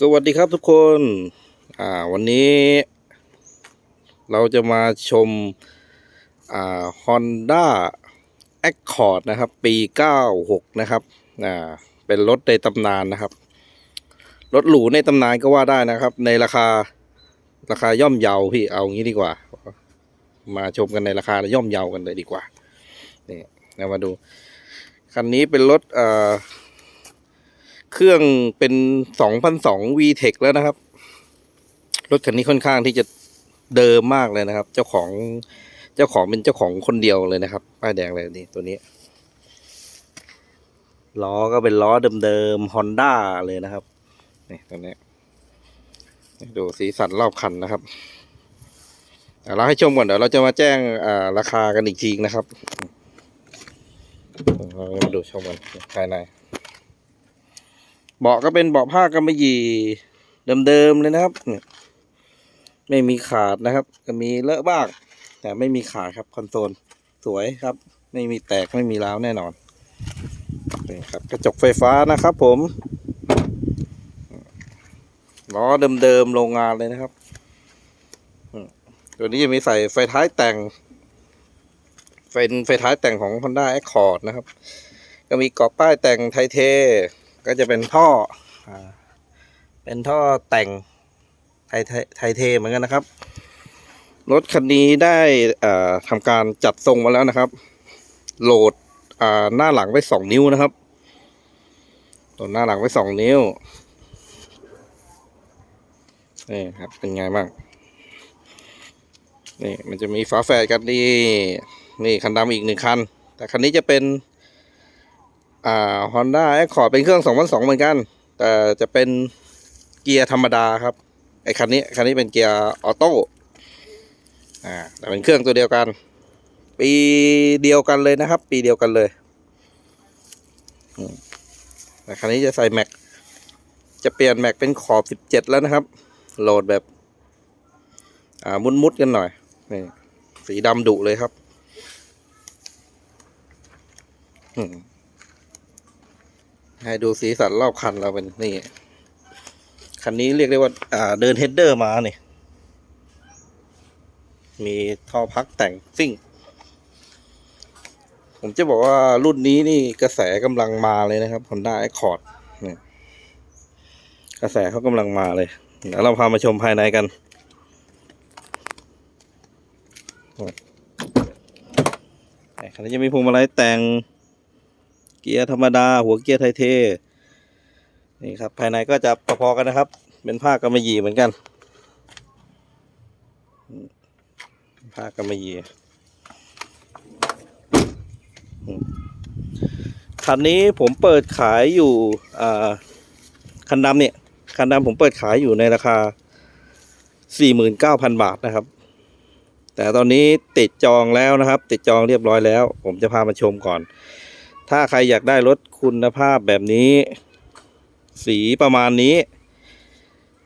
สวัสดีครับทุกคน อ่า วันนี้ เราจะมาชม อ่า Honda Accord นะครับ ปี 96 นะครับ อ่า เป็นรถในตำนานนะครับ รถหรูในตำนานก็ว่าได้นะครับ ในราคา ราคาย่อมเยาพี่ เอางี้ดีกว่า มาชมกันในราคาย่อมเยากันเลยดีกว่า นี่เรามาดู คันนี้เป็นรถ อ่า เครื่องเป็น2002 VTEC แล้วนะครับ รถคันนี้ค่อนข้างที่จะเดิมมากเลยนะครับ เจ้าของเจ้าของเป็นเจ้าของคนเดียวเลยนะครับป้ายแดงเลยนี่ตัวนี้ล้อก็เป็นล้อเดิมๆ Honda เลยนะครับนี่ตัวนี้ดูสีสันรอบคันนะครับเดี๋ยวเราให้ชมก่อนเดี๋ยวเราจะมาแจ้งอ่าราคากันอีกทีนะครับเรามาดูชมกันภายใน เบาะก็เป็นเบาะผ้ากำมะหยี่เดิมๆเลยนะครับเนี่ยไม่มีขาดนะครับ ก็มีเลอะบ้าง แต่ไม่มีขาดครับคอนโซลสวยครับ ไม่มีแตกไม่มีร้าวแน่นอนนี่ครับกระจกไฟฟ้านะครับผมล้อเดิมๆโรงงานเลยนะครับตัวนี้จะมีใส่ไฟท้ายแต่งเป็นไฟท้ายแต่งของ Honda Accord นะครับ ก็มีกรอบป้ายแต่งไทเท ก็จะเป็นท่อเป็นท่อแต่งไทยไทยเทเหมือนกันนะครับ รถคันนี้ได้อ่าทำการจัดทรงมาแล้วนะครับ โหลดหน้าหลังไว้สองนิ้วนะครับโหลดหน้าหลังไว้สองนิ้วนี่ครับเป็นไงบ้างนี่มันจะมีฝาแฝดกันนี่นี่คันดำอีกหนึ่งคัน แต่คันนี้จะเป็น อ่า Honda Accord เป็นเครื่อง 2002 เหมือนกัน แต่จะเป็นเกียร์ธรรมดาครับ ไอ้คันนี้ คันนี้เป็นเกียร์ออโต้ อ่า แต่เป็นเครื่องตัวเดียวกัน ปีเดียวกันเลยนะครับ ปีเดียวกันเลยแต่คันนี้จะใส่แม็ก จะเปลี่ยนแม็กเป็นขอบ 17 แล้วนะครับ โหลดแบบ อ่า มุดๆกันหน่อย นี่ สีดำดุเลยครับ อืม ให้ดูสีสันรอบคันเราเป็นนี่ คันนี้เรียกได้ว่า อ่า เดินเฮดเดอร์มาเนี่ยมีท่อพักแต่งซิ่ง ผมจะบอกว่ารุ่นนี้นี่กระแสกำลังมาเลยนะครับ Honda Accord เนี่ยกระแสเขากำลังมาเลยเดี๋ยวเราพามาชมภายในกัน คันนี้จะมีพวงมาลัยแต่ง เกียร์ธรรมดา หัวเกียร์ไทเท นี่ครับ ภายในก็จะพอๆกันนะครับ เป็นผ้ากำมะหยี่เหมือนกัน ผ้ากำมะหยี่คันนี้ผมเปิดขายอยู่คันดำเนี่ย คันดำผมเปิดขายอยู่ในราคา 49,000 บาทนะครับ แต่ตอนนี้ติดจองแล้วนะครับ ติดจองเรียบร้อยแล้ว ผมจะพามาชมก่อน ถ้าใครอยากได้รถคุณภาพแบบนี้ สีประมาณนี้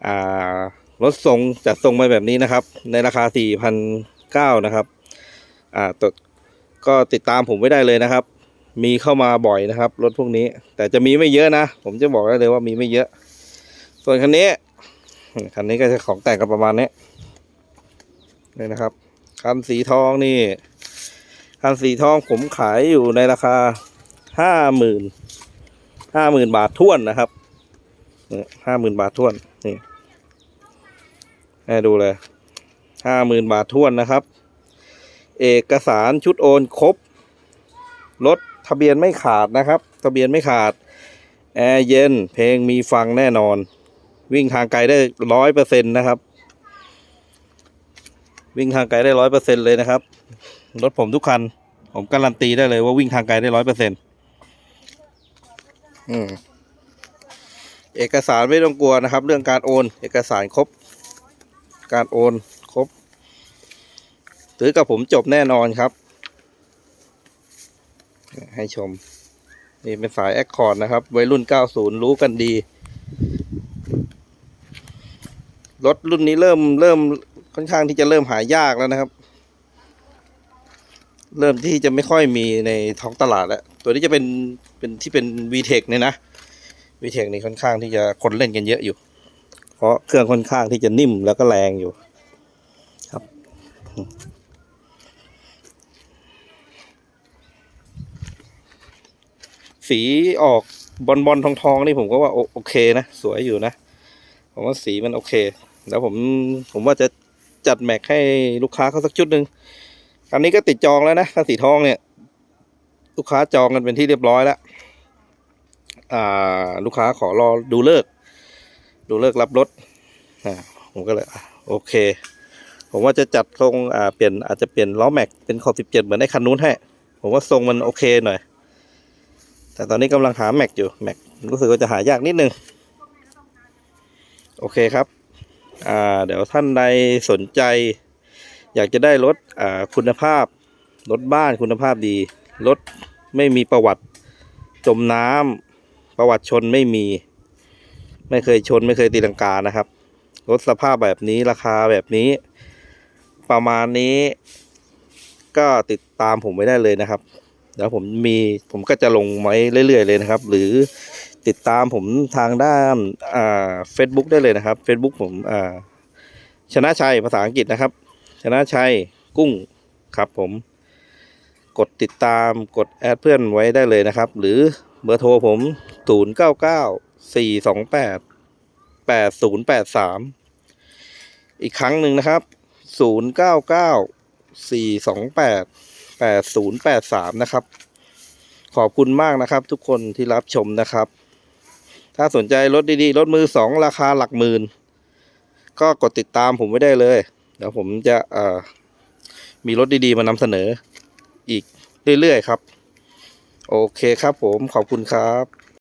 อ่ารถทรงจัดทรงมาแบบนี้นะครับ ในราคา 4,900 นะครับ อ่าตดก็ติดตามผมไว้ได้เลยนะครับ มีเข้ามาบ่อยนะครับ รถพวกนี้ แต่จะมีไม่เยอะนะ ผมจะบอกได้เลยว่ามีไม่เยอะ ส่วนคันนี้ คันนี้ก็จะของแต่งกันประมาณนี้นี่นะครับ คันสีทองนี่ คันสีทองผมขายอยู่ในราคา ห้าหมื่นห้าหมื่นบาทท้วนนะครับห้าหมื่นบาทท้วนนี่ให้ดูเลยห้าหมื่นบาทท้วนนะครับ เอกสารชุดโอนครบรถทะเบียนไม่ขาดนะครับ ทะเบียนไม่ขาด แอร์เย็น เพลงมีฟังแน่นอน วิ่งทางไกลได้ร้อยเปอร์เซ็นต์นะครับ วิ่งทางไกลได้ร้อยเปอร์เซ็นต์เลยนะครับ รถผมทุกคัน ผมการันตีได้เลยว่าวิ่งทางไกลได้ร้อยเปอร์เซ็นต์ เอกสารไม่ต้องกลัวนะครับ เรื่องการโอน เอกสารครบ การโอนครบซื้อกับผมจบแน่นอนครับ ให้ชม นี่เป็นสายแอคคอร์ดนะครับวัยรุ่น 90 รู้กันดี รถรุ่นนี้เริ่มเริ่มค่อนข้างที่จะเริ่มหายากแล้วนะครับ เริ่มที่จะไม่ค่อยมีในท้องตลาดแล้ว ตัวนี้จะเป็นเป็นที่เป็น VTEC เนี่ยนะ VTEC นี่ค่อนข้างที่จะคนเล่นกันเยอะอยู่ เพราะเครื่องค่อนข้างที่จะนิ่มแล้วก็แรงอยู่ครับ สีออกบอลบอลทองทองนี่ผมก็ว่าโอโอเคนะ สวยอยู่นะ ผมว่าสีมันโอเค แล้วผมผมว่าจะจัดแม็กให้ลูกค้าเขาสักชุดหนึ่งอันนี้ก็ติดจองแล้วนะคันสีทองเนี่ย ลูกค้าจองกันเป็นที่เรียบร้อยแล้วลูกค้าขอรอดูเลิก ดูเลิกรับรถอ่าผมก็เลยโอเค ผมว่าจะจัดทรงเปลี่ยนอาจจะเปลี่ยนล้อแม็กเป็นขอบสิบเจ็ดเหมือนในคันนู้นให้ ผมว่าทรงมันโอเคหน่อย แต่ตอนนี้กำลังหาแม็กอยู่แม็กรู้สึกว่าจะหายากนิดนึง โอเคครับเดี๋ยวท่านใดสนใจ อยากจะได้รถคุณภาพรถบ้านคุณภาพดี รถไม่มีประวัติจมน้ำประวัติชนไม่มี ไม่เคยชนไม่เคยตีลังกานะครับรถสภาพแบบนี้ราคาแบบนี้ ประมาณนี้ ก็ติดตามผมไว้ได้เลยนะครับเดี๋ยวผมมีผมก็จะลงไว้เรื่อย ๆ เลยนะครับ หรือติดตามผมทางด้านอ่า Facebook ได้เลยนะครับ Facebook ผมอ่าชนะชัยภาษาอังกฤษนะครับ ชนะชัยกุ้งครับผม กดติดตามกดแอดเพื่อนไว้ได้เลยนะครับ หรือเบอร์โทรผม 0 9 9 4 2 8 8 0 8 3 อีกครั้งหนึ่งนะครับ 0 9 9 4 2 8 8 0 8 3 นะครับ ขอบคุณมากนะครับ ทุกคนที่รับชมนะครับ ถ้าสนใจรถดีๆ รถมือสองราคาหลักหมื่น ก็กดติดตามผมไว้ได้เลย เดี๋ยวผมจะมีรถดีๆมานำเสนอ อีกเรื่อยๆครับ โอเคครับผมขอบคุณครับ